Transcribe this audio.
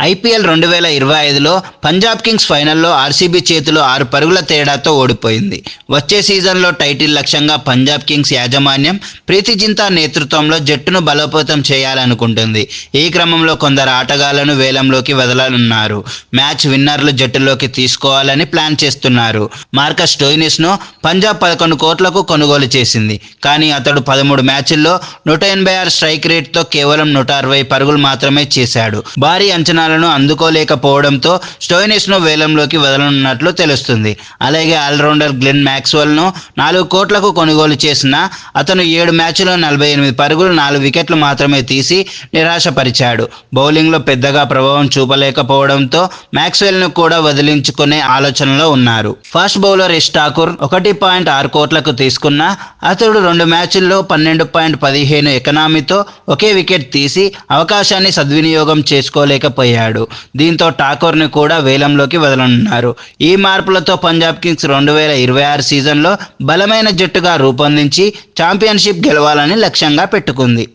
IPL రెండు వేల ఇరవై ఐదులో పంజాబ్ కింగ్స్ ఫైనల్లో ఆర్సీబీ చేతిలో ఆరు పరుగుల తేడాతో ఓడిపోయింది. వచ్చే సీజన్లో టైటిల్ లక్ష్యంగా పంజాబ్ కింగ్స్ యాజమాన్యం ప్రీతి జింతా నేతృత్వంలో జట్టును బలోపేతం చేయాలనుకుంటుంది. ఈ క్రమంలో కొందరు ఆటగాళ్ళను వేలంలోకి వదలనున్నారు మ్యాచ్ విన్నర్లు జట్టులోకి తీసుకోవాలని ప్లాన్ చేస్తున్నారు. మార్కస్ స్టోయినిస్ను పంజాబ్ పదకొండు కోట్లకు కొనుగోలు చేసింది. కానీ అతడు పదమూడు మ్యాచ్ల్లో నూట ఎనభై ఆరు స్ట్రైక్ రేట్తో కేవలం నూట అరవై పరుగులు మాత్రమే చేశాడు. భారీ అంచనా స్థానాలను అందుకోలేకపోవడంతో స్టోయినిస్ను వేలంలోకి వదలనున్నట్లు తెలుస్తుంది. అలాగే ఆల్రౌండర్ గ్లెన్ మ్యాక్స్వెల్ను నాలుగు కోట్లకు కొనుగోలు చేసిన అతను ఏడు మ్యాచ్లో నలభై ఎనిమిది పరుగులు నాలుగు వికెట్లు మాత్రమే తీసి నిరాశపరిచాడు. బౌలింగ్లో పెద్దగా ప్రభావం చూపలేకపోవడంతో మ్యాక్స్వెల్ను కూడా వదిలించుకునే ఆలోచనలో ఉన్నారు. ఫాస్ట్ బౌలర్ యష్ ఠాకూర్ ఒకటి పాయింట్ ఆరు కోట్లకు తీసుకున్న అతడు రెండు మ్యాచ్ల్లో పన్నెండు పాయింట్ పదిహేను ఎకనామీతో ఒకే వికెట్ తీసి అవకాశాన్ని సద్వినియోగం చేసుకోలేకపోయాడు. దీంతో ఠాకూర్ని కూడా వేలంలోకి వదలనున్నారు. ఈ మార్పులతో పంజాబ్ కింగ్స్ రెండు వేల ఇరవై ఆరు సీజన్లో బలమైన జట్టుగా రూపొందించి ఛాంపియన్షిప్ గెలవాలని లక్ష్యంగా పెట్టుకుంది.